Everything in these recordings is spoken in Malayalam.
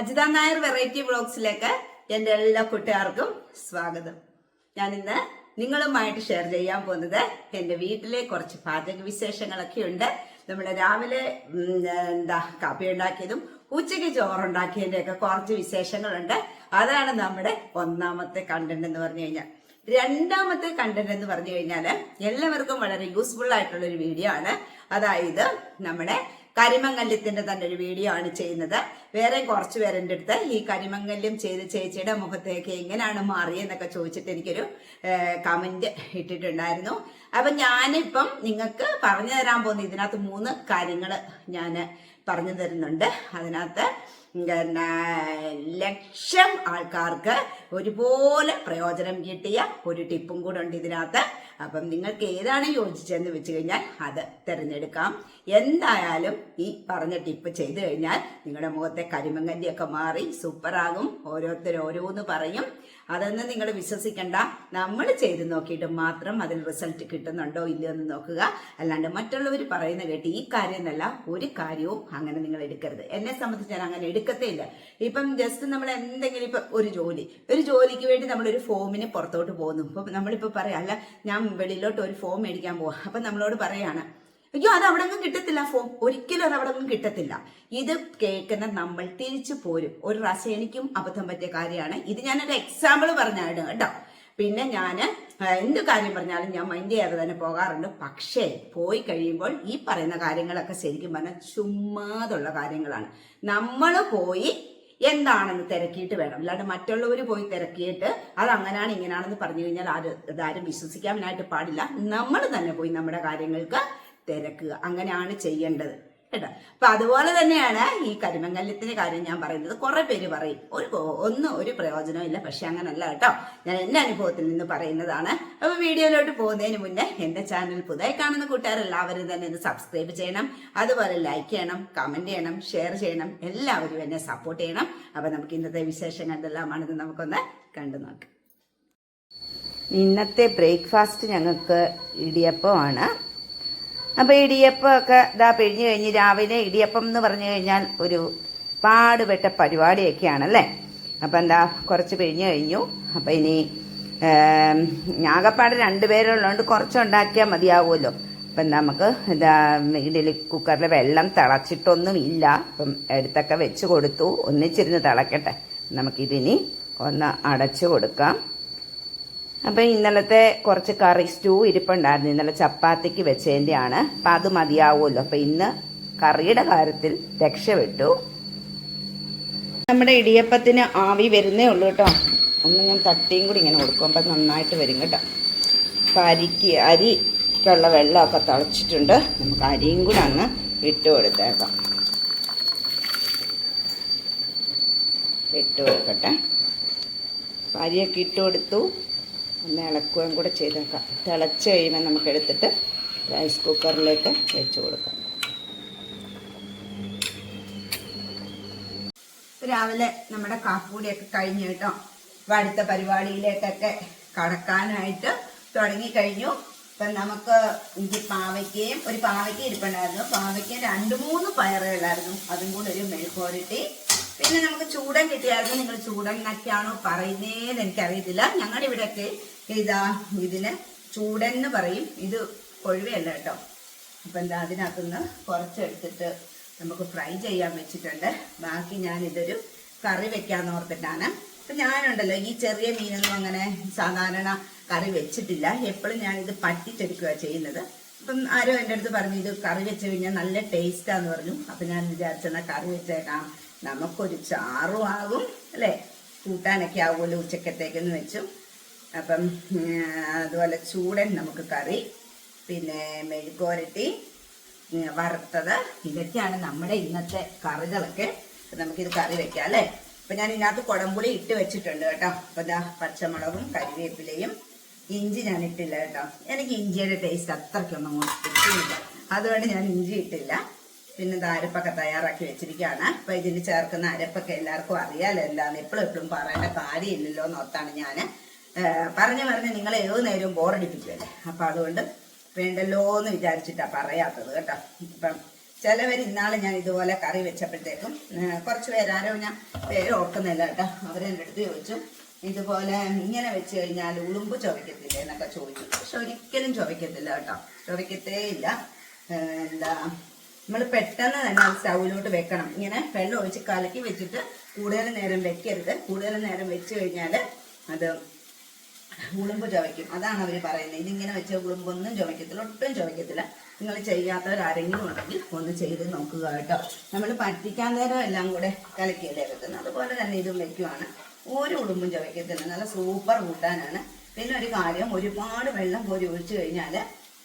അജിത നായർ വെറൈറ്റി വ്ളോഗ്സിലേക്ക് എന്റെ എല്ലാ കൂട്ടുകാർക്കും സ്വാഗതം. ഞാൻ ഇന്ന് നിങ്ങളുമായിട്ട് ഷെയർ ചെയ്യാൻ പോകുന്നത് എന്റെ വീട്ടിലെ കുറച്ച് പാചക വിശേഷങ്ങളൊക്കെ ഉണ്ട്. നമ്മൾ രാവിലെ എന്താ കാപ്പി ഉണ്ടാക്കിയതും ഉച്ചയ്ക്ക് ചോറുണ്ടാക്കിയതിന്റെ ഒക്കെ കുറച്ച് വിശേഷങ്ങളുണ്ട്. അതാണ് നമ്മുടെ ഒന്നാമത്തെ കണ്ടന്റ് എന്ന് പറഞ്ഞു കഴിഞ്ഞാൽ. രണ്ടാമത്തെ കണ്ടന്റ് എന്ന് പറഞ്ഞു കഴിഞ്ഞാൽ എല്ലാവർക്കും വളരെ യൂസ്ഫുൾ ആയിട്ടുള്ള ഒരു വീഡിയോ ആണ്. അതായത് നമ്മുടെ കരിമംഗല്യത്തിന്റെ തന്നെ ഒരു വീഡിയോ ആണ് ചെയ്യുന്നത്. വേറെ കുറച്ച് പേരെന്റെ അടുത്ത്. ഈ കരിമങ്ങല്യം ചെയ്ത് ചേച്ചിയുടെ മുഖത്തേക്ക് എങ്ങനെയാണ് മാറിയെന്നൊക്കെ ചോദിച്ചിട്ട് എനിക്കൊരു കമന്റ് ഇട്ടിട്ടുണ്ടായിരുന്നു. അപ്പൊ ഞാനിപ്പം നിങ്ങൾക്ക് പറഞ്ഞു തരാൻ പോകുന്ന ഇതിനകത്ത് മൂന്ന് കാര്യങ്ങൾ ഞാൻ പറഞ്ഞു തരുന്നുണ്ട്. അതിനകത്ത് ലക്ഷം ആൾക്കാർക്ക് ഒരുപോലെ പ്രയോജനം കിട്ടിയ ഒരു ടിപ്പും കൂടെ ഉണ്ട് ഇതിനകത്ത്. അപ്പം നിങ്ങൾക്ക് ഏതാണ് യോജിച്ചതെന്ന് വെച്ച് കഴിഞ്ഞാൽ അത് തിരഞ്ഞെടുക്കാം. എന്തായാലും ഈ പറഞ്ഞ ടിപ്പ് ചെയ്തു കഴിഞ്ഞാൽ നിങ്ങളുടെ മുഖത്തെ കരിമങ്കല്ലിയൊക്കെ മാറി സൂപ്പറാകും ഓരോരുത്തർ ഓരോന്ന് പറയും. അതൊന്നും നിങ്ങൾ വിശ്വസിക്കണ്ട. നമ്മൾ ചെയ്ത് നോക്കിയിട്ട് മാത്രം അതിൽ റിസൾട്ട് കിട്ടുന്നുണ്ടോ ഇല്ലയോ എന്ന് നോക്കുക. അല്ലാണ്ട് മറ്റുള്ളവർ പറയുന്ന കേട്ട് ഈ കാര്യം എന്നല്ല ഒരു കാര്യവും അങ്ങനെ നിങ്ങൾ എടുക്കരുത്. എന്നെ സംബന്ധിച്ച് ഞാൻ അങ്ങനെ എടുക്കത്തേ ഇല്ല. ഇപ്പം ജസ്റ്റ് നമ്മൾ എന്തെങ്കിലും ഇപ്പം ഒരു ജോലി ഒരു ജോലിക്ക് വേണ്ടി നമ്മളൊരു ഫോമിന് പുറത്തോട്ട് പോകുന്നു. ഇപ്പം നമ്മളിപ്പോൾ പറയാം അല്ല ഞാൻ വെളിയിലോട്ട് ഒരു ഫോം മേടിക്കാൻ പോവാം. അപ്പം നമ്മളോട് പറയാണ് അയ്യോ അത് അവിടെ ഒന്നും കിട്ടത്തില്ല ഫോം. ഒരിക്കലും അത് അവിടെ ഒന്നും കിട്ടത്തില്ല. ഇത് കേൾക്കുന്ന നമ്മൾ തിരിച്ചു പോരും. ഒരു എനിക്കും അബദ്ധം പറ്റിയ കാര്യമാണ്. ഇത് ഞാനൊരു എക്സാമ്പിൾ പറഞ്ഞാണ് കേട്ടോ. പിന്നെ ഞാൻ എന്ത് കാര്യം പറഞ്ഞാലും ഞാൻ മൈൻഡ് ചെയ്യാതെ തന്നെ പോകാറുണ്ട്. പക്ഷേ പോയി കഴിയുമ്പോൾ ഈ പറയുന്ന കാര്യങ്ങളൊക്കെ ശരിക്കും പറഞ്ഞാൽ ചുമ്മാതുള്ള കാര്യങ്ങളാണ്. നമ്മൾ പോയി എന്താണെന്ന് തിരക്കിയിട്ട് വേണം. അല്ലാണ്ട് മറ്റുള്ളവർ പോയി തിരക്കിയിട്ട് അത് അങ്ങനെയാണ് ഇങ്ങനെയാണെന്ന് പറഞ്ഞു കഴിഞ്ഞാൽ ആരും അതാരും വിശ്വസിക്കാനായിട്ട് പാടില്ല. നമ്മൾ തന്നെ പോയി നമ്മുടെ കാര്യങ്ങൾക്ക് തിരക്കുക. അങ്ങനെയാണ് ചെയ്യേണ്ടത്. കേട്ടോ? അപ്പൊ അതുപോലെ തന്നെയാണ് ഈ കരിമംഗല്യത്തിന്റെ കാര്യം ഞാൻ പറയുന്നത്. കുറെ പേര് പറയും ഒരു ഒന്നും ഒരു പ്രയോജനവും ഇല്ല. പക്ഷെ അങ്ങനല്ല കേട്ടോ. ഞാൻ എന്റെ അനുഭവത്തിൽ നിന്ന് പറയുന്നതാണ്. അപ്പൊ വീഡിയോയിലോട്ട് പോകുന്നതിന് മുന്നേ എന്റെ ചാനൽ പുതുതായി കാണുന്ന കൂട്ടുകാരെല്ലാവരും തന്നെ ഇത് സബ്സ്ക്രൈബ് ചെയ്യണം. അതുപോലെ ലൈക്ക് ചെയ്യണം കമന്റ് ചെയ്യണം ഷെയർ ചെയ്യണം. എല്ലാവരും എന്നെ സപ്പോർട്ട് ചെയ്യണം. അപ്പൊ നമുക്ക് ഇന്നത്തെ വിശേഷം എന്തെല്ലാമാണെന്ന് നമുക്കൊന്ന് കണ്ടു നോക്കാം. ഇന്നത്തെ ബ്രേക്ക്ഫാസ്റ്റ് ഞങ്ങൾക്ക് ഇടിയപ്പമാണ്. അപ്പോൾ ഇടിയപ്പമൊക്കെ ഇതാ പിഴിഞ്ഞു കഴിഞ്ഞ് രാവിലെ ഇടിയപ്പം എന്ന് പറഞ്ഞു കഴിഞ്ഞാൽ ഒരു പാടുപെട്ട പരിപാടിയൊക്കെയാണല്ലേ? അപ്പം എന്താ കുറച്ച് പിഴിഞ്ഞു കഴിഞ്ഞു. അപ്പം ഇനി ഞാകപ്പാട് രണ്ടുപേരുള്ളതുകൊണ്ട് കുറച്ചുണ്ടാക്കിയാൽ മതിയാവുമല്ലോ. അപ്പം നമുക്ക് ഇതാ ഇഡലി കുക്കറിൽ വെള്ളം തിളച്ചിട്ടൊന്നും ഇല്ല. അപ്പം എടുത്തൊക്കെ വെച്ച് കൊടുത്തു. ഒന്നിച്ചിരുന്ന് തിളക്കട്ടെ. നമുക്കിതിനി ഒന്ന് അടച്ചു കൊടുക്കാം. അപ്പം ഇന്നലത്തെ കുറച്ച് കറി സ്റ്റൂ ഇരിപ്പുണ്ടായിരുന്നു. ഇന്നലെ ചപ്പാത്തിക്ക് വെച്ചതിന്റെയാണ് അപ്പം അത് മതിയാവുമല്ലോ. അപ്പം ഇന്ന് കറിയുടെ കാര്യത്തിൽ രക്ഷപ്പെട്ടു. നമ്മുടെ ഇടിയപ്പത്തിന് ആവി വരുന്നേ ഉള്ളൂ കേട്ടോ. ഒന്ന് ഞാൻ തട്ടിയും കൂടി ഇങ്ങനെ കൊടുക്കും. അപ്പം നന്നായിട്ട് വരും കേട്ടോ. അപ്പം അരിക്ക് അരിക്കുള്ള വെള്ളമൊക്കെ തിളച്ചിട്ടുണ്ട്. നമുക്ക് അരിയും കൂടെ അങ്ങ് ഇട്ട് കൊടുത്തേക്കാം. ഇട്ട് കൊടുക്കട്ടെ. അരിയൊക്കെ ഇട്ട് കൊടുത്തു. ഒന്ന് ഇളക്കുകയും കൂടെ ചെയ്തേക്കാം. തിളച്ച് കഴിയുമ്പോൾ നമുക്ക് എടുത്തിട്ട് റൈസ് കുക്കറിലേക്ക് വെച്ച് കൊടുക്കാം. രാവിലെ നമ്മുടെ കാപ്പൂടിയൊക്കെ കഴിഞ്ഞു കേട്ടോ. അപ്പം അടുത്ത പരിപാടിയിലേക്കൊക്കെ കടക്കാനായിട്ട് തുടങ്ങിക്കഴിഞ്ഞു. ഇപ്പം നമുക്ക് ഇഞ്ചി പാവയ്ക്കയും ഒരു പാവയ്ക്ക ഇരിപ്പുണ്ടായിരുന്നു. പാവയ്ക്ക രണ്ട് മൂന്ന് പയറുകളായിരുന്നു. അതും കൂടെ ഒരു മെഴുക്കോരിട്ടി പിന്നെ നമുക്ക് ചൂടൻ കിട്ടിയായിരുന്നു. നിങ്ങൾ ചൂടൻ എന്നൊക്കെയാണോ പറയുന്നതെന്ന് എനിക്കറിയത്തില്ല. ഞങ്ങളുടെ ഇവിടെയൊക്കെ ഇതാ ഇതിന് ചൂടെന്ന് പറയും. ഇത് കൊഴുവയല്ല കേട്ടോ. അപ്പം എന്താ അതിനകത്തുനിന്ന് കുറച്ചെടുത്തിട്ട് നമുക്ക് ഫ്രൈ ചെയ്യാൻ വെച്ചിട്ടുണ്ട്. ബാക്കി ഞാൻ ഇതൊരു കറി വെക്കാന്ന് ഓർത്തിട്ടാണ്. അപ്പം ഞാനുണ്ടല്ലോ ഈ ചെറിയ മീനൊന്നും അങ്ങനെ സാധാരണ കറി വെച്ചിട്ടില്ല. എപ്പോഴും ഞാനിത് പറ്റിച്ചെടുക്കുക ചെയ്യുന്നത്. അപ്പം ആരോ എന്റെ അടുത്ത് പറഞ്ഞു ഇത് കറി വെച്ച് കഴിഞ്ഞാൽ നല്ല ടേസ്റ്റാന്ന് പറഞ്ഞു. അപ്പം ഞാൻ വിചാരിച്ചെന്നാൽ കറി വെച്ചേക്കാം. നമുക്കൊരു ചാറും ആകും അല്ലേ? കൂട്ടാനൊക്കെ ആകുമല്ലോ ഉച്ചക്കത്തേക്കെന്ന് വെച്ചു. അപ്പം അതുപോലെ ചൂടൻ നമുക്ക് കറി പിന്നെ മെഴുക്കോരട്ടി വറുത്തത് ഇതൊക്കെയാണ് നമ്മുടെ ഇന്നത്തെ കറികളൊക്കെ. നമുക്കിത് കറി വെക്കാം അല്ലേ? അപ്പൊ ഞാൻ ഇതിനകത്ത് കുടംപുളി ഇട്ട് വെച്ചിട്ടുണ്ട് കേട്ടോ. അപ്പൊ ഇതാ പച്ചമുളകും കരിവേപ്പിലയും ഇഞ്ചി ഞാൻ ഇട്ടില്ല കേട്ടോ. എനിക്ക് ഇഞ്ചിയുടെ ടേസ്റ്റ് അത്രയ്ക്കൊന്നും കിട്ടിയില്ല. അതുകൊണ്ട് ഞാൻ ഇഞ്ചി ഇട്ടില്ല. പിന്നെ അരപ്പൊക്കെ തയ്യാറാക്കി വെച്ചിരിക്കുകയാണ്. അപ്പൊ ഇതിന് ചേർക്കുന്ന അരപ്പൊക്കെ എല്ലാവർക്കും അറിയാലോ എന്താന്ന്. എപ്പോഴും എപ്പോഴും പറയേണ്ട കാര്യമില്ലല്ലോ എന്നോർത്താണ് ഞാൻ പറഞ്ഞു പറഞ്ഞ് നിങ്ങൾ ഏത് നേരവും ബോറടിപ്പിക്കുമല്ലേ അപ്പൊ അതുകൊണ്ട് വേണ്ടല്ലോ എന്ന് വിചാരിച്ചിട്ടാ പറയാത്തത് കേട്ടോ. ഇപ്പം ചിലവർ ഇന്നാളെ ഞാൻ ഇതുപോലെ കറി വെച്ചപ്പോഴത്തേക്കും കുറച്ച് പേരാരോ ഞാൻ പേര് ഓർക്കുന്നില്ല കേട്ടോ. അവരെന്റെ അടുത്ത് ചോദിച്ചു ഇതുപോലെ ഇങ്ങനെ വെച്ച് കഴിഞ്ഞാൽ ഉളുമ്പ് ചുവയ്ക്കത്തില്ലേ എന്നൊക്കെ ചോദിച്ചു. പക്ഷെ ഒരിക്കലും ചുവയ്ക്കത്തില്ല കേട്ടോ. ചുവയ്ക്കത്തേ ഇല്ല. എന്താ നമ്മൾ പെട്ടെന്ന് തന്നെ അത് സ്റ്റൗവിലോട്ട് വെക്കണം. ഇങ്ങനെ വെള്ളം ഒഴിച്ച് കലക്കി വെച്ചിട്ട് കൂടുതൽ നേരം വെക്കരുത്. കൂടുതൽ നേരം വെച്ച് കഴിഞ്ഞാൽ അത് ഉളുമ്പ് ചുവയ്ക്കും. അതാണ് അവർ പറയുന്നത്. ഇതിങ്ങനെ വെച്ച ഉളുമ്പൊന്നും ചുവയ്ക്കത്തില്ല ഒട്ടും ചുവയ്ക്കത്തില്ല. നിങ്ങൾ ചെയ്യാത്തവരാരെങ്കിലും ഉണ്ടെങ്കിൽ ഒന്ന് ചെയ്ത് നോക്കുക കേട്ടോ. നമ്മൾ പറ്റിക്കാൻ നേരം എല്ലാം കൂടെ കലക്കിയല്ലേ വെക്കുന്നത്. അതുപോലെ തന്നെ ഇതും വെക്കുവാണ്. ഒരു ഉളുമ്പും ചുവയ്ക്കത്തില്ല. നല്ല സൂപ്പർ കൂട്ടാനാണ്. പിന്നെ ഒരു കാര്യം ഒരുപാട് വെള്ളം കോരി ഒഴിച്ചു കഴിഞ്ഞാൽ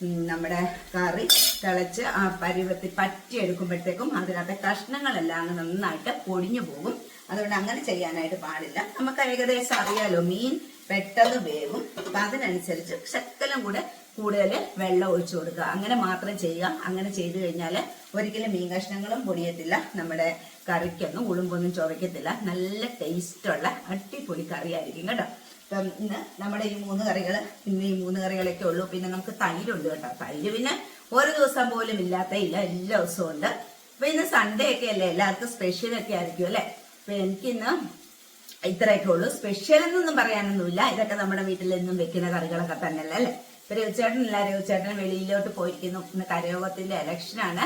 നമ്മുടെ കറി തിളച്ച് ആ പരുവത്തിൽ പറ്റിയെടുക്കുമ്പോഴത്തേക്കും അതിനകത്തെ കഷ്ണങ്ങളെല്ലാം നന്നായിട്ട് പൊടിഞ്ഞു പോകും. അതുകൊണ്ട് അങ്ങനെ ചെയ്യാനായിട്ട് പാടില്ല. നമുക്ക് ഏകദേശം അറിയാലോ മീൻ പെട്ടെന്ന് വേവും. അപ്പൊ അതിനനുസരിച്ച് ശക്കലം കൂടെ കൂടുതൽ വെള്ളം ഒഴിച്ചു കൊടുക്കുക. അങ്ങനെ മാത്രം ചെയ്യുക. അങ്ങനെ ചെയ്തു കഴിഞ്ഞാൽ ഒരിക്കലും മീൻ കഷ്ണങ്ങളും പൊടിയത്തില്ല. നമ്മുടെ കറിക്കൊന്നും ഉളുമ്പൊന്നും ചുവയ്ക്കത്തില്ല. നല്ല ടേസ്റ്റുള്ള അടിപൊളി കറിയായിരിക്കും കേട്ടോ. അപ്പം ഇന്ന് നമ്മുടെ ഈ മൂന്ന് കറികൾ ഇന്ന് ഈ മൂന്ന് കറികളൊക്കെ ഉള്ളൂ. പിന്നെ നമുക്ക് തൈരുണ്ട് കേട്ടോ. തൈര് പിന്നെ ഒരു ദിവസം പോലും ഇല്ലാത്ത ഇല്ല എല്ലാ ദിവസവും ഉണ്ട്. അപ്പൊ ഇന്ന് സൺഡേ ഒക്കെ അല്ലേ? എല്ലാവർക്കും സ്പെഷ്യൽ ഒക്കെ ആയിരിക്കും അല്ലേ? അപ്പൊ എനിക്കിന്ന് ഇത്രയൊക്കെ ഉള്ളൂ. സ്പെഷ്യൽ എന്നൊന്നും പറയാനൊന്നുമില്ല. ഇതൊക്കെ നമ്മുടെ വീട്ടിൽ എന്നും വെക്കുന്ന കറികളൊക്കെ തന്നെയല്ലേ? അല്ലേ? ഇപ്പൊ രവിചേട്ടനില്ല രവിചേട്ടൻ വെളിയിലോട്ട് പോയിരിക്കുന്നു. ഇന്ന് കരയോഗത്തിന്റെ ഇലക്ഷനാണ്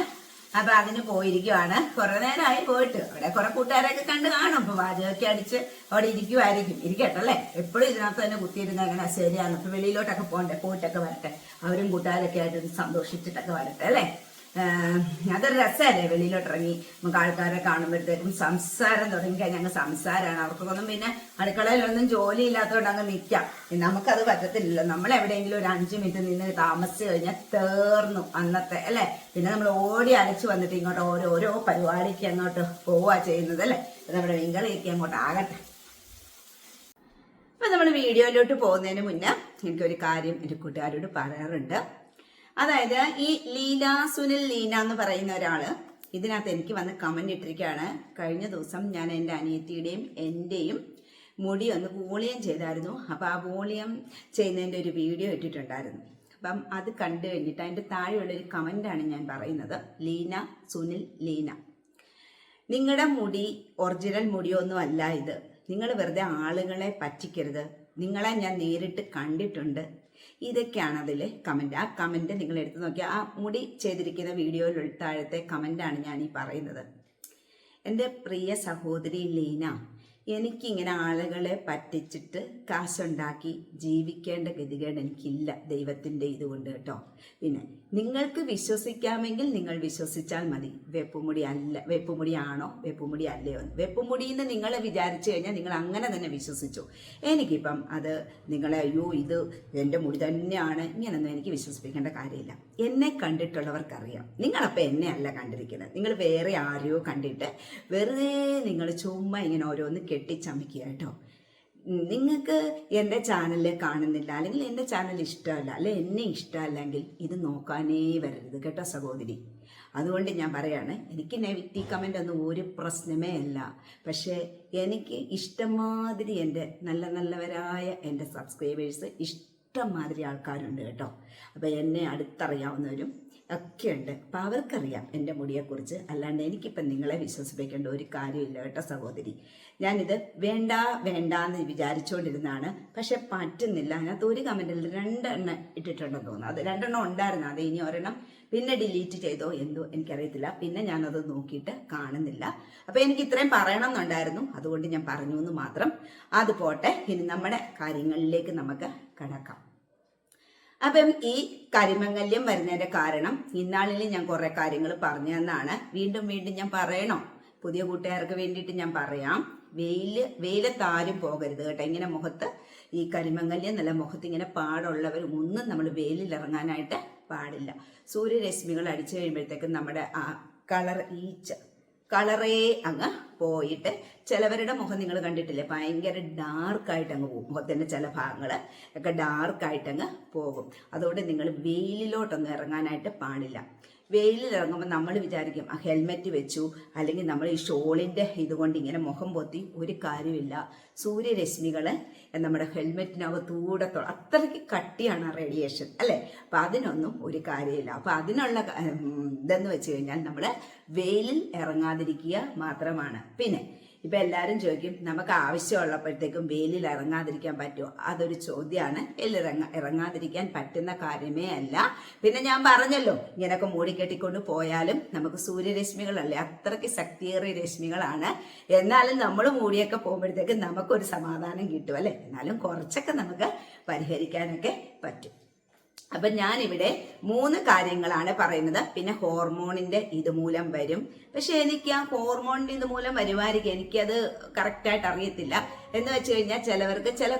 അപ്പൊ അതിന് പോയിരിക്കുവാണ്. കുറെ നേരമായി പോയിട്ട്. അവിടെ കുറെ കൂട്ടുകാരൊക്കെ കണ്ട് കാണും. അപ്പൊ വാചകമൊക്കെ അടിച്ച് അവിടെ ഇരിക്കുമായിരിക്കും ഇരിക്കട്ടെ അല്ലേ? എപ്പോഴും ഇതിനകത്ത് തന്നെ കുത്തിയിരുന്ന അങ്ങനെ ശരിയാണ്. അപ്പൊ വെളിയിലോട്ടൊക്കെ പോകണ്ടേ? പോയിട്ടൊക്കെ വരട്ടെ. അവരും കൂട്ടുകാരൊക്കെ ആയിട്ട് സന്തോഷിച്ചിട്ടൊക്കെ വരട്ടെ അല്ലേ? അതൊരു രസമല്ലേ വെളിയിലോട്ട് ഇറങ്ങി നമുക്ക് ആൾക്കാരെ കാണുമ്പോഴത്തേക്കും സംസാരം തുടങ്ങിക്കഴിഞ്ഞാൽ ഞങ്ങൾ സംസാരമാണ് അവർക്കൊന്നും പിന്നെ അടുക്കളയിലൊന്നും ജോലി ഇല്ലാത്തതുകൊണ്ട് അങ്ങ് നിൽക്കാം നമുക്കത് പറ്റത്തില്ലല്ലോ. നമ്മൾ എവിടെയെങ്കിലും ഒരു അഞ്ച് മിനിറ്റ് നിന്ന് താമസിച്ച് കഴിഞ്ഞാൽ തേർന്നു അന്നത്തെ അല്ലേ? പിന്നെ നമ്മൾ ഓടി അരച്ചു വന്നിട്ട് ഇങ്ങോട്ട് ഓരോരോ ഓരോ പരിപാടിക്ക് അങ്ങോട്ട് പോവുക ചെയ്യുന്നത് അല്ലേ? നമ്മുടെ വിങ്കളിയൊക്കെ അങ്ങോട്ട് ആകട്ടെ. അപ്പൊ നമ്മൾ വീഡിയോയിലോട്ട് പോകുന്നതിന് മുന്നേ എനിക്കൊരു കാര്യം എന്റെ കൂട്ടുകാരോട് പറയാറുണ്ട്. അതായത് ഈ ലീല സുനിൽ ലീന എന്ന് പറയുന്ന ഒരാൾ ഇതിനകത്ത് എനിക്ക് വന്ന് കമന്റ് ഇട്ടിരിക്കുകയാണ്. കഴിഞ്ഞ ദിവസം ഞാൻ എന്റെ അനിയത്തിയുടെയും എന്റെയും മുടി ഒന്ന് വോളിയം ചെയ്തായിരുന്നു. അപ്പോൾ ആ വോളിയം ചെയ്യുന്നതിന്റെ ഒരു വീഡിയോ ഇട്ടിട്ടുണ്ടായിരുന്നു. അപ്പം അത് കണ്ടു കഴിഞ്ഞിട്ട് അതിന്റെ താഴെയുള്ള ഒരു കമന്റാണ് ഞാൻ പറയുന്നത്. ലീന സുനിൽ ലീന. നിങ്ങളുടെ മുടി ഒറിജിനൽ മുടിയൊന്നും അല്ല ഇത്. നിങ്ങൾ വെറുതെ ആളുകളെ പറ്റിക്കരുത്. നിങ്ങളെ ഞാൻ നേരിട്ട് കണ്ടിട്ടുണ്ട്. ഇതൊക്കെയാണ് അതിൽ കമന്റ് ആ കമന്റ് നിങ്ങൾ എടുത്തു നോക്കിയാൽ ആ മുടി ചെയ്തിരിക്കുന്ന വീഡിയോയിൽ താഴത്തെ കമന്റാണ് ഞാൻ ഈ പറയുന്നത്. എന്റെ പ്രിയ സഹോദരി ലീന എനിക്കിങ്ങനെ ആളുകളെ പറ്റിച്ചിട്ട് കാശുണ്ടാക്കി ജീവിക്കേണ്ട ഗതികേട് എനിക്കില്ല ദൈവത്തിന്റെ ഇതുകൊണ്ട് കേട്ടോ. പിന്നെ നിങ്ങൾക്ക് വിശ്വസിക്കാമെങ്കിൽ നിങ്ങൾ വിശ്വസിച്ചാൽ മതി. വേപ്പുമുടി അല്ല വേപ്പുമുടിയാണോ? വേപ്പുമുടി അല്ലയോ? വേപ്പുമുടി എന്ന് നിങ്ങൾ വിചാരിച്ചു കഴിഞ്ഞാൽ നിങ്ങൾ അങ്ങനെ തന്നെ വിശ്വസിച്ചു. എനിക്കിപ്പം അത് നിങ്ങളെ അയ്യോ ഇത് എന്റെ മുടി തന്നെയാണ് ഇങ്ങനെയൊന്നും എനിക്ക് വിശ്വസിപ്പിക്കേണ്ട കാര്യമില്ല. എന്നെ കണ്ടിട്ടുള്ളവർക്കറിയാം. നിങ്ങളപ്പോൾ എന്നെ അല്ല കണ്ടിരിക്കുന്നത്. നിങ്ങൾ വേറെ ആരെയോ കണ്ടിട്ട് വെറുതെ നിങ്ങൾ ചുമ്മാ ഇങ്ങനെ ഓരോന്ന് കെട്ടിച്ചമയ്ക്കുക കേട്ടോ. നിങ്ങൾക്ക് എന്റെ ചാനൽ കാണുന്നില്ല അല്ലെങ്കിൽ എന്റെ ചാനൽ ഇഷ്ടമല്ല അല്ലെ എന്നെ ഇഷ്ടമല്ലെങ്കിൽ ഇത് നോക്കാനേ വരരുത് കേട്ടോ സഹോദരി. അതുകൊണ്ട് ഞാൻ പറയാണ് എനിക്ക് നെഗറ്റീവ് കമന്റ് ഒന്നും ഒരു പ്രശ്നമേ അല്ല. പക്ഷേ എനിക്ക് ഇഷ്ടമാതിരി എന്റെ നല്ല നല്ലവരായ എന്റെ സബ്സ്ക്രൈബേഴ്സ് ഇഷ്ടമാതിരി ആൾക്കാരുണ്ട് കേട്ടോ. അപ്പോൾ എന്നെ അടുത്തറിയാവുന്നവരും ഒക്കെ ഉണ്ട് അപ്പം അവർക്കറിയാം എന്റെ മുടിയെക്കുറിച്ച്. അല്ലാണ്ട് എനിക്കിപ്പം നിങ്ങളെ വിശ്വസിപ്പിക്കേണ്ട ഒരു കാര്യമില്ല കേട്ടോ സഹോദരി. ഞാനിത് വേണ്ട വേണ്ട എന്ന് വിചാരിച്ചുകൊണ്ടിരുന്നതാണ് പക്ഷെ പറ്റുന്നില്ല. അതിനകത്ത് ഒരു കമന്റിൽ രണ്ടെണ്ണം ഇട്ടിട്ടുണ്ടെന്ന് തോന്നുന്നു. അത് രണ്ടെണ്ണം ഉണ്ടായിരുന്നു. അത് ഇനി ഒരെണ്ണം പിന്നെ ഡിലീറ്റ് ചെയ്തോ എന്തോ എനിക്കറിയത്തില്ല. പിന്നെ ഞാനത് നോക്കിയിട്ട് കാണുന്നില്ല. അപ്പം എനിക്ക് ഇത്രയും പറയണം എന്നുണ്ടായിരുന്നു അതുകൊണ്ട് ഞാൻ പറഞ്ഞു എന്ന് മാത്രം. അത് പോട്ടെ. ഇനി നമ്മുടെ കാര്യങ്ങളിലേക്ക് നമുക്ക് കടക്കാം. അപ്പം ഈ കരിമങ്ങല്യം വരുന്നതിന്റെ കാരണം ഇന്നാളിൽ ഞാൻ കുറെ കാര്യങ്ങൾ പറഞ്ഞു തന്നാണ്. വീണ്ടും വീണ്ടും ഞാൻ പറയണോ? പുതിയ കൂട്ടുകാർക്ക് വേണ്ടിയിട്ട് ഞാൻ പറയാം. വെയിൽ വെയിലത്താരും പോകരുത് കേട്ടോ. ഇങ്ങനെ മുഖത്ത് ഈ കരിമങ്ങല്യം നല്ല മുഖത്ത് ഇങ്ങനെ പാടുള്ളവർ ഒന്നും നമ്മൾ വെയിലിൽ ഇറങ്ങാനായിട്ട് പാടില്ല. സൂര്യരശ്മികൾ അടിച്ചു കഴിയുമ്പോഴത്തേക്കും നമ്മുടെ ആ കളർ ഈച്ച കളറേ അങ്ങ് പോയിട്ട് ചിലവരുടെ മുഖം നിങ്ങൾ കണ്ടിട്ടില്ലേ? ഭയങ്കര ഡാർക്കായിട്ട് അങ്ങ് പോകും. മുഖത്തിന്റെ ചില ഭാഗങ്ങൾ ഒക്കെ ഡാർക്കായിട്ട് അങ്ങ് പോകും. അതുകൊണ്ട് നിങ്ങൾ വെയിലിലോട്ടൊന്നും ഇറങ്ങാനായിട്ട് പാടില്ല. വെയിലിൽ ഇറങ്ങുമ്പോൾ നമ്മൾ വിചാരിക്കും ആ ഹെൽമെറ്റ് വെച്ചു. അല്ലെങ്കിൽ നമ്മൾ ഈ ഷോളിന്റെ ഇതുകൊണ്ട് ഇങ്ങനെ മുഖം പൊത്തി ഒരു കാര്യമില്ല. സൂര്യരശ്മികൾ നമ്മുടെ ഹെൽമെറ്റിനകത്തൂടെ അത്രയ്ക്ക് കട്ടിയാണ് റേഡിയേഷൻ അല്ലേ? അപ്പം അതിനൊന്നും ഒരു കാര്യമില്ല. അപ്പം അതിനുള്ള ഇതെന്ന് വെച്ച് കഴിഞ്ഞാൽ നമ്മൾ വെയിലിൽ ഇറങ്ങാതിരിക്കുക മാത്രമാണ്. പിന്നെ ഇപ്പൊ എല്ലാരും ചോദിക്കും നമുക്ക് ആവശ്യമുള്ളപ്പോഴത്തേക്കും വെയിലിൽ ഇറങ്ങാതിരിക്കാൻ പറ്റുമോ? അതൊരു ചോദ്യമാണ്. വെയിലിൽ ഇറങ്ങാതിരിക്കാൻ പറ്റുന്ന കാര്യമേ അല്ല. പിന്നെ ഞാൻ പറഞ്ഞല്ലോ ഇങ്ങനെയൊക്കെ മൂടിക്കെട്ടിക്കൊണ്ട് പോയാലും നമുക്ക് സൂര്യരശ്മികളല്ലേ അത്രയ്ക്ക് ശക്തിയേറിയ രശ്മികളാണ്. എന്നാലും നമ്മൾ മൂടിയൊക്കെ പോകുമ്പോഴത്തേക്കും നമുക്കൊരു സമാധാനം കിട്ടും അല്ലേ? എന്നാലും കുറച്ചൊക്കെ നമുക്ക് പരിഹരിക്കാനൊക്കെ പറ്റും. അപ്പം ഞാനിവിടെ മൂന്ന് കാര്യങ്ങളാണ് പറയുന്നത്. പിന്നെ ഹോർമോണിന്റെ ഇതുമൂലം വരും. പക്ഷെ എനിക്ക് ആ ഹോർമോണിന്റെ ഇതുമൂലം വരുമായിരിക്കും. എനിക്കത് കറക്റ്റായിട്ട് അറിയത്തില്ല. എന്ന് വെച്ച് കഴിഞ്ഞാൽ ചിലവർക്ക് ചില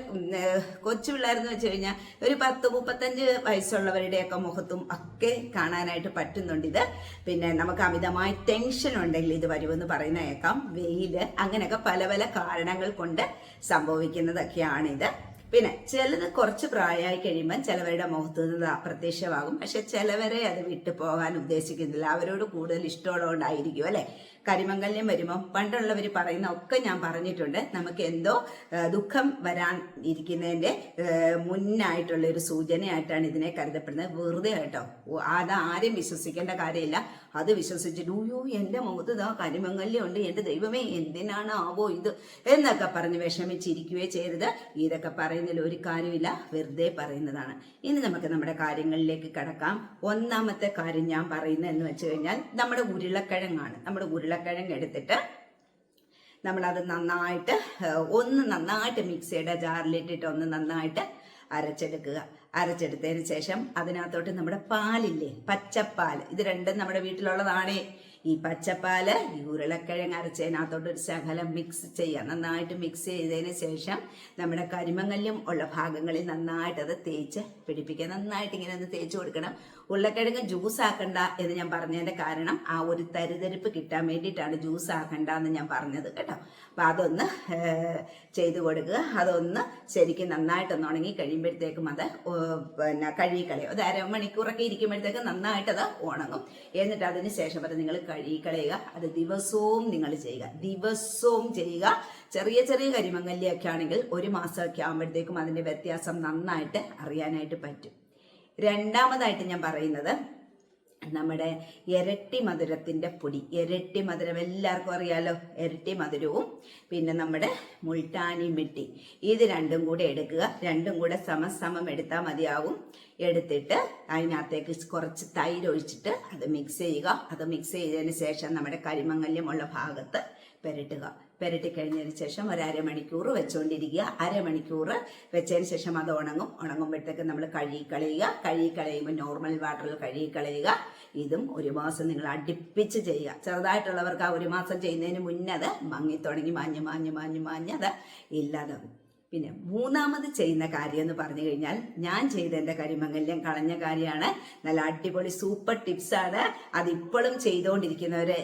കൊച്ചു പിള്ളേരെന്ന് വെച്ച് കഴിഞ്ഞാൽ ഒരു പത്ത് മുപ്പത്തഞ്ച് വയസ്സുള്ളവരുടെയൊക്കെ മുഖത്തും ഒക്കെ കാണാനായിട്ട് പറ്റുന്നുണ്ട് ഇത്. പിന്നെ നമുക്ക് അമിതമായ ടെൻഷൻ ഉണ്ടെങ്കിൽ ഇത് വരുമെന്ന് പറയുന്ന കേൾക്കാം വെയിൽ അങ്ങനെയൊക്കെ പല പല കാരണങ്ങൾ കൊണ്ട് സംഭവിക്കുന്നതൊക്കെയാണിത് പിന്നെ ചിലത് കുറച്ച് പ്രായമായി കഴിയുമ്പോൾ ചിലവരുടെ മുഖത്ത് നിന്ന് അപ്രത്യക്ഷമാകും പക്ഷെ ചിലവരെ അത് വിട്ടു പോകാൻ ഉദ്ദേശിക്കുന്നില്ല. അവരോട് കൂടുതൽ ഇഷ്ടമുള്ളതുകൊണ്ടായിരിക്കും അല്ലെ? കരിമംഗല്യം വരുമ്പോൾ പണ്ടുള്ളവർ പറയുന്ന ഒക്കെ ഞാൻ പറഞ്ഞിട്ടുണ്ട്. നമുക്ക് എന്തോ ദുഃഖം വരാൻ ഇരിക്കുന്നതിന്റെ മുന്നായിട്ടുള്ള ഒരു സൂചനയായിട്ടാണ് ഇതിനെ കരുതപ്പെടുന്നത്. വെറുതെ ഓ, അത് ആരും വിശ്വസിക്കേണ്ട കാര്യമില്ല. അത് വിശ്വസിച്ചിട്ട് അയ്യോ എന്റെ മുഖത്ത് ഇതാ കരിമംഗല്യം ഉണ്ട്. എന്റെ ദൈവമേ എന്തിനാണ് ആവോ ഇത്? എന്നൊക്കെ പറഞ്ഞ് വിഷമിച്ചിരിക്കുകയോ ചെയ്യരുത്. ഇതൊക്കെ പറയുന്നതിൽ ഒരു കാര്യമില്ല. വെറുതെ പറയുന്നതാണ്. ഇനി നമുക്ക് നമ്മുടെ കാര്യങ്ങളിലേക്ക് കടക്കാം. ഒന്നാമത്തെ കാര്യം ഞാൻ പറയുന്നത് എന്ന് വെച്ച് കഴിഞ്ഞാൽ നമ്മുടെ ഉരുളക്കിഴങ്ങാണ്. നമ്മുടെ ഉരുളക്കിഴങ്ങ് എടുത്തിട്ട് നമ്മളത് നന്നായിട്ട് ഒന്ന് നന്നായിട്ട് മിക്സിയുടെ ജാറിലിട്ടിട്ട് ഒന്ന് നന്നായിട്ട് അരച്ചെടുക്കുക. അരച്ചെടുത്തതിന് ശേഷം അതിനകത്തോട്ട് നമ്മുടെ പാലില്ലേ പച്ചപ്പാൽ ഇത് രണ്ടും നമ്മുടെ വീട്ടിലുള്ളതാണ്. ഈ പച്ചപ്പാൽ ഈ ഉരുളക്കിഴങ്ങ് അരച്ചതിനകത്തോട്ട് ഒരു ശകലം മിക്സ് ചെയ്യുക. നന്നായിട്ട് മിക്സ് ചെയ്തതിന് ശേഷം നമ്മുടെ കരിമങ്ങല്യം ഉള്ള ഭാഗങ്ങളിൽ നന്നായിട്ട് അത് തേച്ച് പിടിപ്പിക്കുക. നന്നായിട്ട് ഇങ്ങനെ ഒന്ന് തേച്ച് കൊടുക്കണം. ഉരുളക്കിഴങ്ങ് ജ്യൂസ് ആക്കണ്ട എന്ന് ഞാൻ പറഞ്ഞതിന്റെ കാരണം ആ ഒരു തരിതരിപ്പ് കിട്ടാൻ വേണ്ടിയിട്ടാണ് ജ്യൂസ് ആക്കണ്ട എന്ന് ഞാൻ പറഞ്ഞത് കേട്ടോ. അപ്പൊ അതൊന്ന് ചെയ്തു കൊടുക്കുക. അതൊന്ന് ശരിക്കും നന്നായിട്ടൊന്ന് ഉണങ്ങി കഴിയുമ്പോഴത്തേക്കും അത് പിന്നെ കഴുകിക്കളയും. അത് അരമണിക്കൂറൊക്കെ ഇരിക്കുമ്പോഴത്തേക്ക് നന്നായിട്ട് അത് ഉണങ്ങും. എന്നിട്ട് അതിന് ശേഷം അത് നിങ്ങൾ കഴുകിക്കളയുക. അത് ദിവസവും നിങ്ങൾ ചെയ്യുക. ദിവസവും ചെയ്യുക. ചെറിയ ചെറിയ കരിമങ്ങല്ലിയൊക്കെ ആണെങ്കിൽ ഒരു മാസമൊക്കെ ആകുമ്പോഴത്തേക്കും അതിന്റെ വ്യത്യാസം നന്നായിട്ട് അറിയാനായിട്ട് പറ്റും. രണ്ടാമതായിട്ട് ഞാൻ പറയുന്നത് നമ്മുടെ ഇരട്ടി മധുരത്തിന്റെ പൊടി. ഇരട്ടി മധുരം എല്ലാവർക്കും അറിയാലോ. ഇരട്ടി മധുരവും പിന്നെ നമ്മുടെ മുൾട്ടാനി മിട്ടി. ഇത് രണ്ടും കൂടെ എടുക്കുക. രണ്ടും കൂടെ സമസമം എടുത്താൽ മതിയാവും. എടുത്തിട്ട് അതിനകത്തേക്ക് കുറച്ച് തൈര് ഒഴിച്ചിട്ട് അത് മിക്സ് ചെയ്യുക. അത് മിക്സ് ചെയ്തതിന് ശേഷം നമ്മുടെ കരിമങ്ങല്യമുള്ള ഭാഗത്ത് പെരട്ടുക. പെരട്ടി കഴിഞ്ഞതിന് ശേഷം ഒരു അരമണിക്കൂർ വെച്ചുകൊണ്ടിരിക്കുക അരമണിക്കൂർ വെച്ചതിന് ശേഷം അത് ഉണങ്ങും. ഉണങ്ങുമ്പോഴത്തേക്ക് നമ്മൾ കഴുകി കളയുക. കഴുകി കളയുമ്പോൾ നോർമൽ വാട്ടറിൽ കഴുകി കളയുക. ഇതും ഒരു മാസം നിങ്ങൾ അടുപ്പിച്ച് ചെയ്യുക. ചെറുതായിട്ടുള്ളവർക്ക് ആ ഒരു മാസം ചെയ്യുന്നതിന് മുന്നേ അത് മങ്ങി തുടങ്ങി മാഞ്ഞ് മാഞ്ഞ് മാഞ്ഞ് മാഞ്ഞ് അത് ഇല്ലാതാകും പിന്നെ മൂന്നാമത് ചെയ്യുന്ന കാര്യം എന്ന് പറഞ്ഞു കഴിഞ്ഞാൽ ഞാൻ ചെയ്ത എന്റെ കരിമംഗല്യം കളഞ്ഞ കാര്യമാണ്. നല്ല അടിപൊളി സൂപ്പർ ടിപ്സ് ടിപ്സാണ് അതിപ്പോഴും ചെയ്തുകൊണ്ടിരിക്കുന്നവര്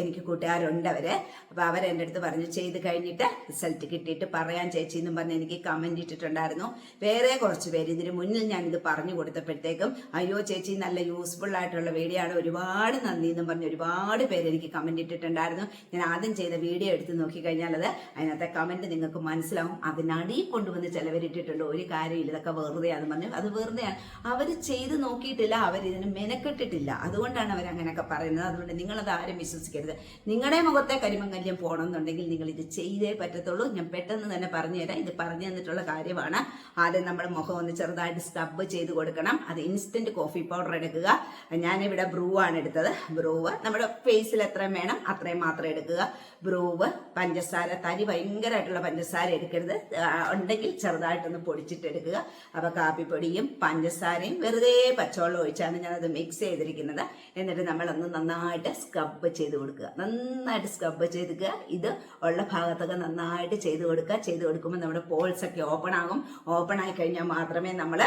എനിക്ക് കൂട്ടുകാരുണ്ട് അവർ. അപ്പൊ അവരെന്റെ അടുത്ത് പറഞ്ഞു ചെയ്ത് കഴിഞ്ഞിട്ട് റിസൾട്ട് കിട്ടിയിട്ട് പറയാൻ ചേച്ചി എന്നും പറഞ്ഞ് എനിക്ക് കമന്റ് ഇട്ടിട്ടുണ്ടായിരുന്നു. വേറെ കുറച്ച് പേര് ഇതിന് മുന്നിൽ ഞാൻ ഇത് പറഞ്ഞു കൊടുത്തപ്പോഴത്തേക്കും അയ്യോ ചേച്ചി നല്ല യൂസ്ഫുൾ ആയിട്ടുള്ള വീഡിയോ ആണ്. ഒരുപാട് നന്ദി എന്നും പറഞ്ഞ് ഒരുപാട് പേര് എനിക്ക് കമന്റ് ഇട്ടിട്ടുണ്ടായിരുന്നു. ഞാൻ ആദ്യം ചെയ്ത വീഡിയോ എടുത്ത് നോക്കി കഴിഞ്ഞാൽ അത് അതിനകത്തെ കമന്റ് നിങ്ങൾക്ക് മനസ്സിലാവും. അതിനടിയിൽ കൊണ്ടുവന്ന് ചിലവരിട്ടിട്ടുണ്ട് ഒരു കാര്യമില്ല ഇതൊക്കെ വെറുതെയാണെന്ന് പറഞ്ഞു. അത് വെറുതെയാണ്. അവർ ചെയ്ത് നോക്കിയിട്ടില്ല അവർ ഇതിന് മെനക്കെട്ടിട്ടില്ല. അതുകൊണ്ടാണ് അവർ അങ്ങനെയൊക്കെ പറയുന്നത്. അതുകൊണ്ട് നിങ്ങളത് ആരും വിശ്വസിക്കരുത്. നിങ്ങളുടെ മുഖത്തെ കരിമങ്കല്യം പോകണമെന്നുണ്ടെങ്കിൽ നിങ്ങൾ ഇത് ചെയ്തേ പറ്റത്തുള്ളൂ. ഞാൻ പെട്ടെന്ന് തന്നെ പറഞ്ഞു തരാം. ഇത് പറഞ്ഞു തന്നിട്ടുള്ള കാര്യമാണ്. ആദ്യം നമ്മുടെ മുഖം ഒന്ന് ചെറുതായിട്ട് സ്ക്രബ് ചെയ്ത് കൊടുക്കണം. അത് ഇൻസ്റ്റന്റ് കോഫി പൗഡർ എടുക്കുക. ഞാനിവിടെ ബ്രൂ ആണ് എടുത്തത്. ബ്രൂവ് നമ്മുടെ ഫേസിൽ എത്രയും വേണം അത്രയും മാത്രം എടുക്കുക. ബ്രൂവ് പഞ്ചസാര തരി ഭയങ്കരമായിട്ടുള്ള പഞ്ചസാര എടുക്കരുത്. ഉണ്ടെങ്കിൽ ചെറുതായിട്ടൊന്ന് പൊടിച്ചിട്ടെടുക്കുക. അപ്പോൾ കാപ്പിപ്പൊടിയും പഞ്ചസാരയും വെറുതെ പച്ചവെള്ളം ഒഴിച്ചാണ് ഞാനത് മിക്സ് ചെയ്തിരിക്കുന്നത്. എന്നിട്ട് നമ്മളൊന്ന് നന്നായിട്ട് സ്ക്രബ് ചെയ്ത് കൊടുക്കുക. നന്നായിട്ട് സ്ക്രബ് ചെയ്തിക്കുക ഇത് ഉള്ള ഭാഗത്തൊക്കെ നന്നായിട്ട് ചെയ്ത് കൊടുക്കുക. ചെയ്ത് കൊടുക്കുമ്പോൾ നമ്മുടെ പോൾസ് ഒക്കെ ഓപ്പൺ ആകും. ഓപ്പൺ ആയി കഴിഞ്ഞാൽ മാത്രമേ നമ്മൾ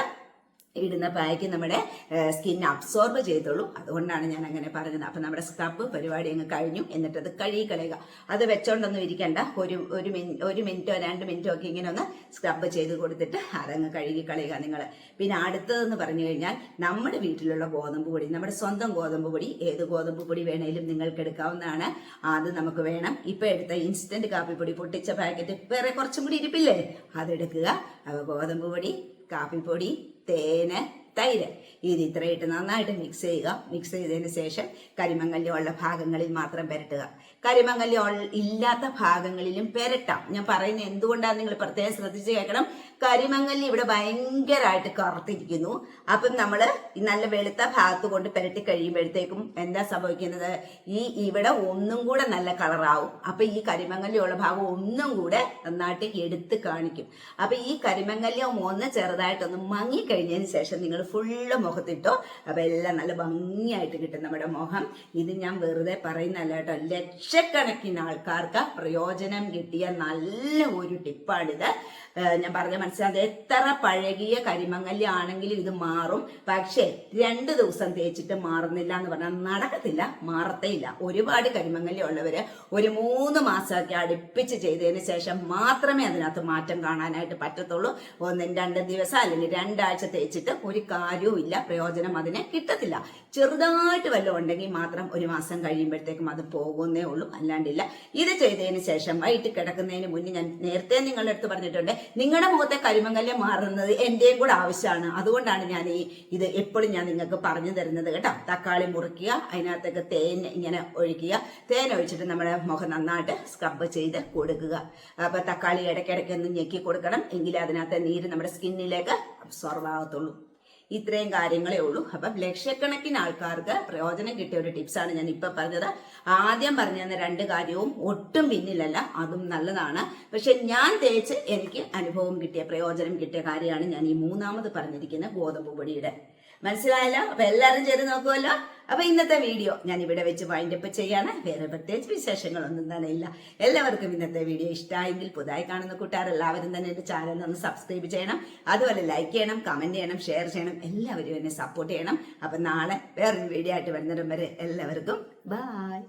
ഇടുന്ന പായ്ക്ക് നമ്മുടെ സ്കിൻ അബ്സോർബ് ചെയ്തോളൂ. അതുകൊണ്ടാണ് ഞാൻ അങ്ങനെ പറഞ്ഞത്. അപ്പം നമ്മുടെ സ്ക്രബ് പരിപാടി അങ്ങ് കഴിഞ്ഞു. എന്നിട്ട് അത് കഴുകി കളയുക. അത് വെച്ചോണ്ടൊന്നും ഇരിക്കേണ്ട. ഒരു ഒരു മിനിറ്റ് ഒരു മിനിറ്റോ രണ്ട് മിനിറ്റോ ഒക്കെ ഇങ്ങനെ ഒന്ന് സ്ക്രബ് ചെയ്ത് കൊടുത്തിട്ട് അതങ്ങ് കഴുകി കളയുക നിങ്ങൾ പിന്നെ അടുത്തതെന്ന് പറഞ്ഞു കഴിഞ്ഞാൽ നമ്മുടെ വീട്ടിലുള്ള ഗോതമ്പ് പൊടി നമ്മുടെ സ്വന്തം ഗോതമ്പ് പൊടി ഏത് ഗോതമ്പ് പൊടി വേണേലും നിങ്ങൾക്ക് എടുക്കാവുന്നതാണ്. അത് നമുക്ക് വേണം. ഇപ്പൊ എടുത്ത ഇൻസ്റ്റന്റ് കാപ്പിപ്പൊടി പൊട്ടിച്ച പാക്കറ്റ് വേറെ കുറച്ചും കൂടി ഇരിപ്പില്ലേ? അതെടുക്കുക ഗോതമ്പ് പൊടി കാപ്പിപ്പൊടി തേന് തൈര്. ഇത് ഇത്രയിട്ട് നന്നായിട്ട് മിക്സ് ചെയ്യുക. മിക്സ് ചെയ്തതിന് ശേഷം കരിമങ്ങല്ലി ഉള്ള ഭാഗങ്ങളിൽ മാത്രം പുരട്ടുക. കരിമങ്ങല്ലി ഇല്ലാത്ത ഭാഗങ്ങളിലും പെരട്ടാം. ഞാൻ പറയുന്നത് എന്തുകൊണ്ടാണ് നിങ്ങൾ പ്രത്യേകം ശ്രദ്ധിച്ച് കേൾക്കണം? കരിമങ്ങല്ലി ഇവിടെ ഭയങ്കരമായിട്ട് കറുത്തിരിക്കുന്നു. അപ്പം നമ്മൾ നല്ല വെളുത്ത ഭാഗത്ത് കൊണ്ട് പെരട്ടി കഴിയുമ്പോഴത്തേക്കും എന്താ സംഭവിക്കുന്നത്? ഈ ഇവിടെ ഒന്നും കൂടെ നല്ല കളറാവും. അപ്പം ഈ കരിമങ്ങല്ലി ഉള്ള ഭാഗം ഒന്നും കൂടെ നന്നായിട്ട് എടുത്ത് കാണിക്കും. അപ്പം ഈ കരിമങ്ങല്യം ഒന്ന് ചെറുതായിട്ടൊന്ന് മങ്ങി കഴിഞ്ഞതിന് ശേഷം നിങ്ങൾ ഫുള്ള് മുഖത്തിട്ടോ അപ്പം എല്ലാം നല്ല ഭംഗിയായിട്ട് കിട്ടും നമ്മുടെ മുഖം. ഇത് ഞാൻ വെറുതെ പറയുന്നല്ല കേട്ടോ. ലക്ഷക്കണക്കിന് ആൾക്കാർക്ക് പ്രയോജനം കിട്ടിയ നല്ല ഒരു ടിപ്പാണിത്. ഞാൻ പറഞ്ഞ മനസ്സിലായത് എത്ര പഴകിയ കരിമങ്ങല്ലി ആണെങ്കിലും ഇത് മാറും. പക്ഷേ രണ്ട് ദിവസം തേച്ചിട്ട് മാറുന്നില്ല എന്ന് പറഞ്ഞാൽ നടക്കത്തില്ല മാറത്തേയില്ല. ഒരുപാട് കരിമങ്ങല്ലി ഉള്ളവര് ഒരു മൂന്ന് മാസമൊക്കെ അടുപ്പിച്ച് ചെയ്തതിന് ശേഷം മാത്രമേ അതിനകത്ത് മാറ്റം കാണാനായിട്ട് പറ്റത്തുള്ളൂ. ഒന്നും രണ്ട് ദിവസം അല്ലെങ്കിൽ രണ്ടാഴ്ച തേച്ചിട്ട് ഒരു കാര്യവും ഇല്ല പ്രയോജനം അതിന് കിട്ടത്തില്ല. ചെറുതായിട്ട് വല്ലതും ഉണ്ടെങ്കിൽ മാത്രം ഒരു മാസം കഴിയുമ്പോഴത്തേക്കും അത് പോകുന്നേ ഉള്ളൂ അല്ലാണ്ടില്ല. ഇത് ചെയ്തതിന് ശേഷം വൈകിട്ട് കിടക്കുന്നതിന് മുന്നേ ഞാൻ നേരത്തെ നിങ്ങളുടെ അടുത്ത് പറഞ്ഞിട്ടുണ്ട് നിങ്ങളുടെ മുഖത്തെ കരിമങ്ങല്യം മാറുന്നത് എന്റെയും കൂടെ ആവശ്യമാണ് അതുകൊണ്ടാണ് ഞാൻ ഈ ഇത് എപ്പോഴും ഞാൻ നിങ്ങൾക്ക് പറഞ്ഞു തരുന്നത് കേട്ടോ. തക്കാളി മുറിക്കുക അതിനകത്തേക്ക് തേൻ ഇങ്ങനെ ഒഴിക്കുക. തേൻ ഒഴിച്ചിട്ട് നമ്മുടെ മുഖം നന്നായിട്ട് സ്ക്രബ് ചെയ്ത് കൊടുക്കുക. അപ്പോൾ തക്കാളി ഇടയ്ക്കിടയ്ക്ക് ഒന്ന് ഞെക്കി കൊടുക്കണം. എങ്കിലേ അതിനകത്തെ നീര് നമ്മുടെ സ്കിന്നിലേക്ക് അബ്സോർവ് ആകത്തുള്ളൂ ഇത്രയും കാര്യങ്ങളേ ഉള്ളൂ. അപ്പം ലക്ഷക്കണക്കിന് ആൾക്കാർക്ക് പ്രയോജനം കിട്ടിയ ഒരു ടിപ്സാണ് ഞാൻ ഇപ്പൊ പറഞ്ഞത്. ആദ്യം പറഞ്ഞു തന്ന രണ്ട് കാര്യവും ഒട്ടും പിന്നിലല്ല അതും നല്ലതാണ്. പക്ഷെ ഞാൻ തേച്ച് എനിക്ക് അനുഭവം കിട്ടിയ പ്രയോജനം കിട്ടിയ കാര്യമാണ് ഞാൻ ഈ മൂന്നാമത് പറഞ്ഞിരിക്കുന്ന ഗോതമ്പ് പൊടിയുടെ. മനസ്സിലായല്ലോ? അപ്പൊ എല്ലാവരും ചെയ്ത് നോക്കുമല്ലോ അപ്പൊ ഇന്നത്തെ വീഡിയോ ഞാൻ ഇവിടെ വെച്ച് വൈൻഡ് അപ്പ് ചെയ്യാണ്. വേറെ പ്രത്യേകിച്ച് വിശേഷങ്ങളൊന്നും തന്നെ ഇല്ല. എല്ലാവർക്കും ഇന്നത്തെ വീഡിയോ ഇഷ്ടമായെങ്കിൽ പുതുതായി കാണുന്ന കൂട്ടുകാർ എല്ലാവരും തന്നെ എന്റെ ചാനൽ ഒന്ന് സബ്സ്ക്രൈബ് ചെയ്യണം. അതുപോലെ ലൈക്ക് ചെയ്യണം കമന്റ് ചെയ്യണം ഷെയർ ചെയ്യണം. എല്ലാവരും എന്നെ സപ്പോർട്ട് ചെയ്യണം. അപ്പൊ നാളെ വേറൊരു വീഡിയോ ആയിട്ട് വരുന്നിടം വരെ എല്ലാവർക്കും ബൈ